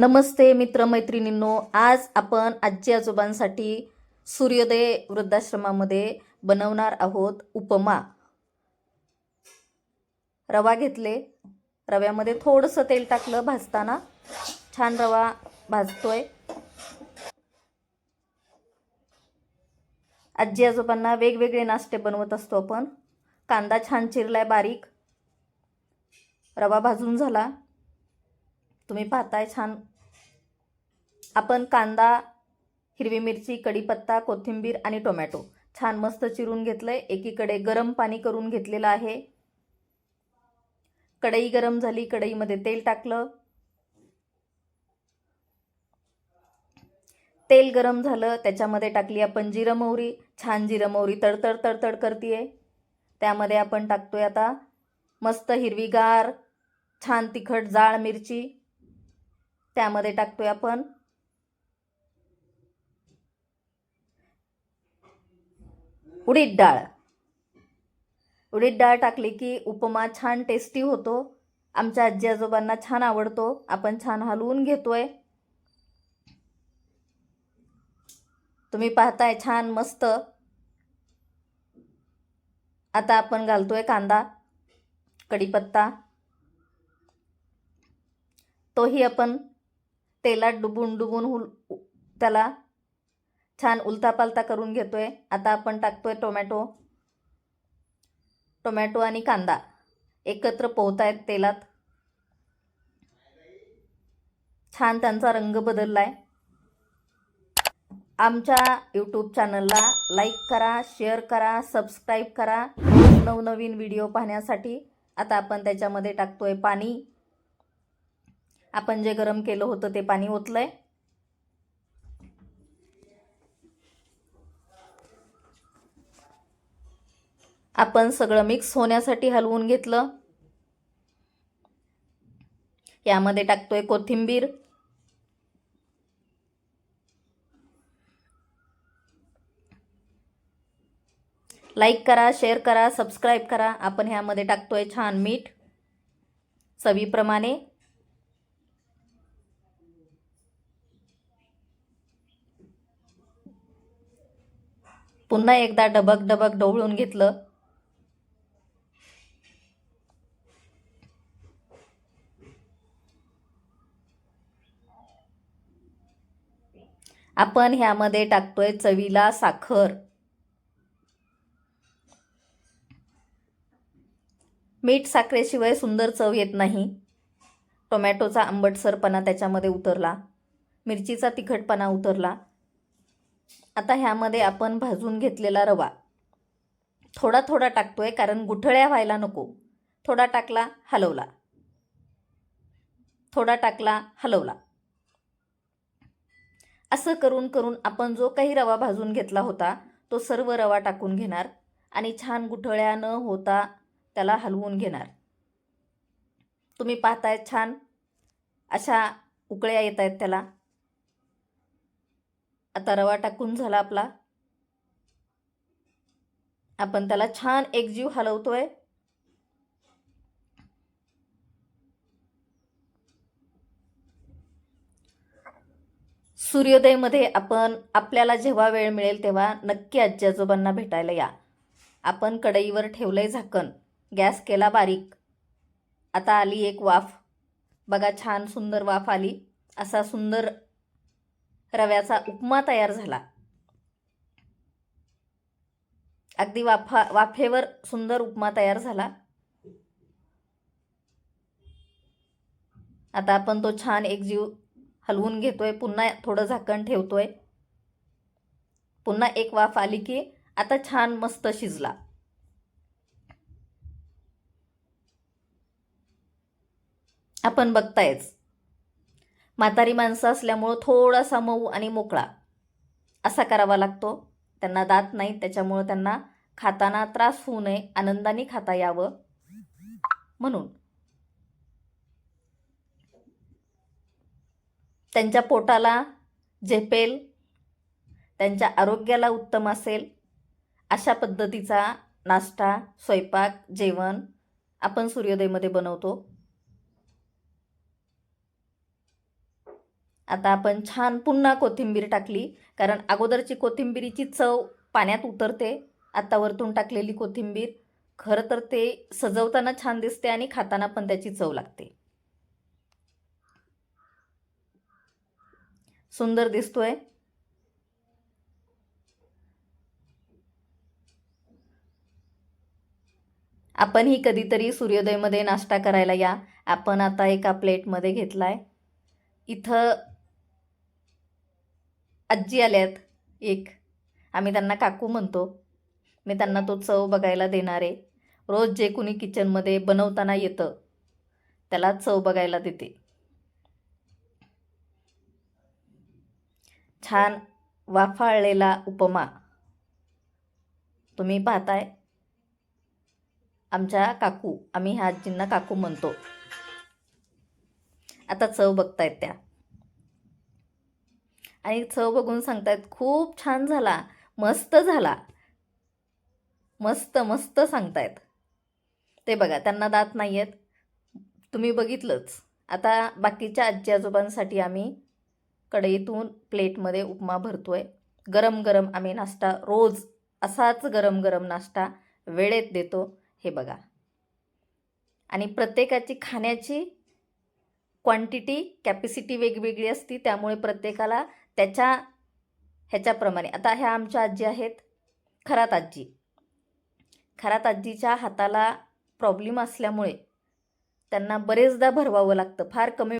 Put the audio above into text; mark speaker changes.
Speaker 1: नमस्ते मित्रमैत्रिणींनो आज आपण आजी आजोबांसाठी सूर्योदय वृद्धाश्रमामध्ये बनवणार आहोत उपमा. रवा घेतले. रव्यामध्ये थोडंसं तेल टाकलं भाजताना. छान रवा भाजतोय. आजी आजोबांना वेगवेगळे नाश्ते बनवत असतो आपण. कांदा छान चिरलाय बारीक. रवा भाजून झाला. तुम्ही पाहताय छान. आपण कांदा हिरवी मिरची कढीपत्ता कोथिंबीर आणि टोमॅटो छान मस्त चिरून घेतलंय. एकीकडे गरम पाणी करून घेतलेलं आहे. कढई गरम झाली कढईमध्ये तेल टाकलं. तेल गरम झालं त्याच्यामध्ये टाकली आपण जिरं मोहरी. छान जिरं मोहरी तडतड तडतड करते त्यामध्ये आपण टाकतोय आता मस्त हिरवीगार छान तिखट जाळ मिरची. त्यामध्ये टाकतोय आपण. उडीद डाळ. उडीद डाळ टाकली की उपमा छान टेस्टी होतो. आमच्या आजी आजोबांना छान आवडतो. आपण छान हलवून घेतोय. तुम्ही पाहताय छान मस्त. आता आपण घालतोय कांदा कढीपत्ता. तोही आपण तेलात डुबून डुबून हुल त्याला छान उलतापालता करून घेतोय. आता आपण टाकतोय टोमॅटो. टोमॅटो आणि कांदा एकत्र पोहतायत तेलात. छान त्यांचा रंग बदललाय. आमच्या यूट्यूब चॅनलला लाईक करा शेअर करा सबस्क्राईब करा. नवनवीन व्हिडिओ पाहण्यासाठी आता आपण त्याच्यामध्ये टाकतोय पाणी. आपण जे गरम केलं होतं ते पाणी ओतलंय. आपण सगळं मिक्स होण्यासाठी हलवून घेतलं. यामध्ये टाकतोय कोथिंबीर. लाईक करा शेअर करा सबस्क्राईब करा. आपण ह्यामध्ये टाकतोय छान मीठ. चवीप्रमाणे. पुन्हा एकदा डबक डबक ढवळून घेतलं. आपण ह्यामध्ये टाकतोय चवीला साखर. मीठ साखरेशिवाय सुंदर चव येत नाही. टोमॅटोचा आंबटसरपणा त्याच्यामध्ये उतरला. मिरचीचा तिखटपणा उतरला. आता ह्यामध्ये आपण भाजून घेतलेला रवा. थोडा थोडा टाकतो आहे कारण गुठळ्या व्हायला नको. थोडा टाकला हलवला. थोडा टाकला हलवला. असं करून करून आपण जो काही रवा भाजून घेतला होता तो सर्व रवा टाकून घेणार आणि छान गुठळ्या न होता त्याला हलवून घेणार. तुम्ही पाहताय छान अशा उकळ्या येत आहेत त्याला. आता रवा टाकून झाला आपला. आपण त्याला छान एकजीव हलवतोय. सूर्योदयमध्ये आपण आपल्याला जेव्हा वेळ मिळेल तेव्हा नक्की आजी आजोबांना भेटायला या. आपण कढईवर ठेवलंय झाकण. गॅस केला बारीक. आता आली एक वाफ. बघा छान सुंदर वाफ आली. असा सुंदर रव्याचा उपमा तयार झाला. अगदी वाफा वाफेवर सुंदर उपमा तयार झाला. आता आपण तो छान एकजीव हलवून घेतोय. पुन्हा थोडं झाकण ठेवतोय. पुन्हा एक वाफ आली की आता छान मस्त शिजला. आपण बघतायच. म्हातारी माणसं असल्यामुळं थोडासा मऊ आणि मोकळा. असा करावा लागतो. त्यांना दात नाहीत त्याच्यामुळं त्यांना खाताना त्रास होऊ नये आनंदाने खाता यावं म्हणून. त्यांच्या पोटाला झेपेल त्यांच्या आरोग्याला उत्तम असेल अशा पद्धतीचा नाश्ता स्वयंपाक जेवण आपण सूर्योदयमध्ये बनवतो. आता आपण छान पुन्हा कोथिंबीर टाकली कारण अगोदरची कोथिंबीरीची चव पाण्यात उतरते. आता वरतून टाकलेली कोथिंबीर खरं तर ते सजवताना छान दिसते आणि खाताना पण त्याची चव लागते. सुंदर दिसतोय. आपणही कधीतरी सूर्योदयमध्ये नाश्ता करायला या. आपण आता एका प्लेटमध्ये घेतला आहे इथं आजी आल्यात एक. आम्ही त्यांना काकू म्हणतो. मी त्यांना तो चव बघायला देणार आहे. रोज जे कुणी किचनमध्ये बनवताना येतं त्याला चव बघायला देते. छान वाफाळलेला उपमा. तुम्ही पाहताय. आमच्या काकू आम्ही ह्या आजींना काकू म्हणतो. आता चव बघतायत त्या. आणि चव बघून सांगतायत खूप छान झाला. मस्त झाला. मस्त मस्त सांगतायत. ते बघा त्यांना दात नाही आहेत तुम्ही बघितलंच. आता बाकीच्या आजी आजोबांसाठी आम्ही कढईतून प्लेटमध्ये उपमा भरतो आहे गरम गरम आम्ही नाश्ता रोज असाच गरम गरम नाश्ता वेळेत देतो. हे बघा. आणि प्रत्येकाची खाण्याची क्वांटिटी कॅपॅसिटी वेगवेगळी असती त्यामुळे प्रत्येकाला त्याच्या ह्याच्याप्रमाणे. आता ह्या आमच्या आजी आहेत खरात आजी. खरात आजीच्या हाताला प्रॉब्लेम असल्यामुळे त्यांना बरेचदा भरवावं लागतं. फार कमी